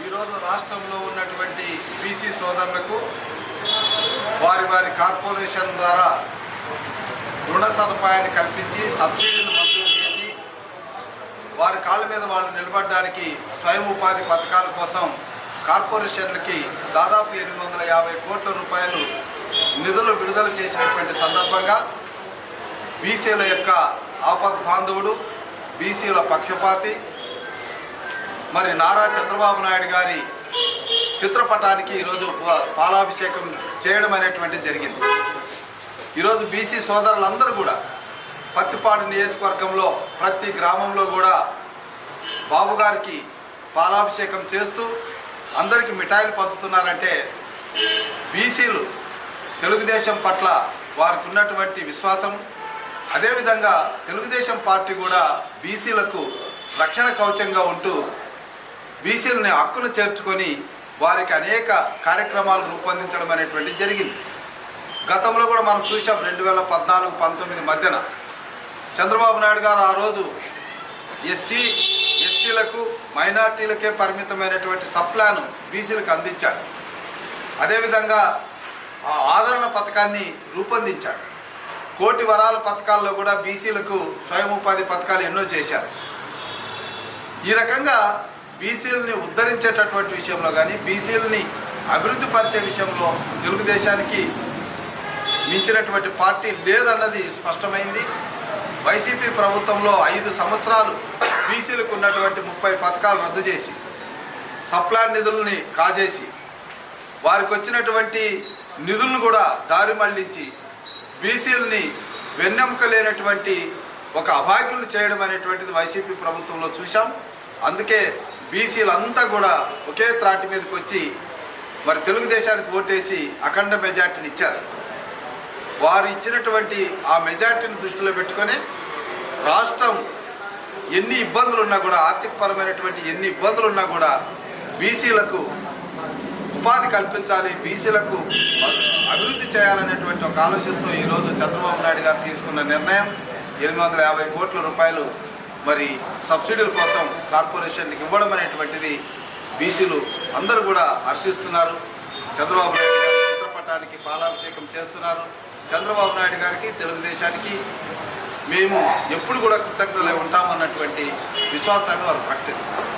ఈరోజు రాష్ట్రంలో ఉన్నటువంటి బీసీ సోదరులకు వారి వారి కార్పొరేషన్ ద్వారా రుణ సదుపాయాన్ని కల్పించి సబ్సిడీని మంజూరు చేసి వారి కాళ్ళ మీద వాళ్ళు నిలబడడానికి స్వయం ఉపాధి పథకాల కోసం కార్పొరేషన్లకి దాదాపు ఎనిమిది వందల యాభై కోట్ల రూపాయలు నిధులు విడుదల చేసినటువంటి సందర్భంగా బీసీల యొక్క ఆపద్ బాంధవుడు బీసీల పక్షపాతి మరి నారా చంద్రబాబు నాయుడు గారి చిత్రపటానికి ఈరోజు పాలాభిషేకం చేయడం అనేటువంటిది జరిగింది. ఈరోజు బీసీ సోదరులందరూ కూడా పత్తిపాడు నియోజకవర్గంలో ప్రతి గ్రామంలో కూడా బాబు గారికి పాలాభిషేకం చేస్తూ అందరికీ మిఠాయిలు పంచుతున్నారంటే బీసీలు తెలుగుదేశం పట్ల వారికి ఉన్నటువంటి విశ్వాసం. అదేవిధంగా తెలుగుదేశం పార్టీ కూడా బీసీలకు రక్షణ కవచంగా ఉంటూ బీసీలని హక్కును చేర్చుకొని వారికి అనేక కార్యక్రమాలు రూపొందించడం అనేటువంటి జరిగింది. గతంలో కూడా మనం చూసాం రెండు వేల పద్నాలుగు పంతొమ్మిది మధ్యన చంద్రబాబు నాయుడు గారు ఆ రోజు ఎస్సీ ఎస్టీలకు మైనార్టీలకే పరిమితమైనటువంటి సప్లాను బీసీలకు అందించాడు. అదేవిధంగా ఆ ఆదరణ పథకాన్ని రూపొందించాడు. కోటి వరాల పథకాల్లో కూడా బీసీలకు స్వయం ఉపాధి పథకాలు ఎన్నో చేశారు. ఈ రకంగా బీసీలని ఉద్ధరించేటటువంటి విషయంలో కానీ బీసీలని అభివృద్ధి పరిచే విషయంలో తెలుగుదేశానికి మించినటువంటి పార్టీ లేదన్నది స్పష్టమైంది. వైసీపీ ప్రభుత్వంలో ఐదు సంవత్సరాలు బీసీలకు ఉన్నటువంటి ముప్పై పథకాలు రద్దు చేసి సప్లాన్ నిధుల్ని కాజేసి వారికి వచ్చినటువంటి నిధులను కూడా దారి మళ్ళించి బీసీలని వెన్నెముక లేనటువంటి ఒక అభాగ్యులు చేయడం అనేటువంటిది వైసీపీ ప్రభుత్వంలో చూశాం. అందుకే బీసీలంతా కూడా ఒకే త్రాటి మీదకి వచ్చి మరి తెలుగుదేశానికి ఓటేసి అఖండ మెజార్టీని ఇచ్చారు. వారు ఇచ్చినటువంటి ఆ మెజార్టీని దృష్టిలో పెట్టుకొని రాష్ట్రం ఎన్ని ఇబ్బందులు ఉన్నా కూడా ఆర్థికపరమైనటువంటి ఎన్ని ఇబ్బందులు ఉన్నా కూడా బీసీలకు ఉపాధి కల్పించాలి బీసీలకు అభివృద్ధి చేయాలనేటువంటి ఒక ఆలోచనతో ఈరోజు చంద్రబాబు నాయుడు గారు తీసుకున్న నిర్ణయం ఎనిమిది యాభై కోట్ల రూపాయలు మరి సబ్సిడీల కోసం కార్పొరేషన్కి ఇవ్వడం అనేటువంటిది బీసీలు అందరూ కూడా హర్షిస్తున్నారు. చంద్రబాబు నాయుడు గారి చిత్రపటానికి పాలాభిషేకం చేస్తున్నారు. చంద్రబాబు నాయుడు గారికి తెలుగుదేశానికి మేము ఎప్పుడు కూడా కృతజ్ఞులై ఉంటామన్నటువంటి విశ్వాసాన్ని వారు ప్రకటిస్తున్నారు.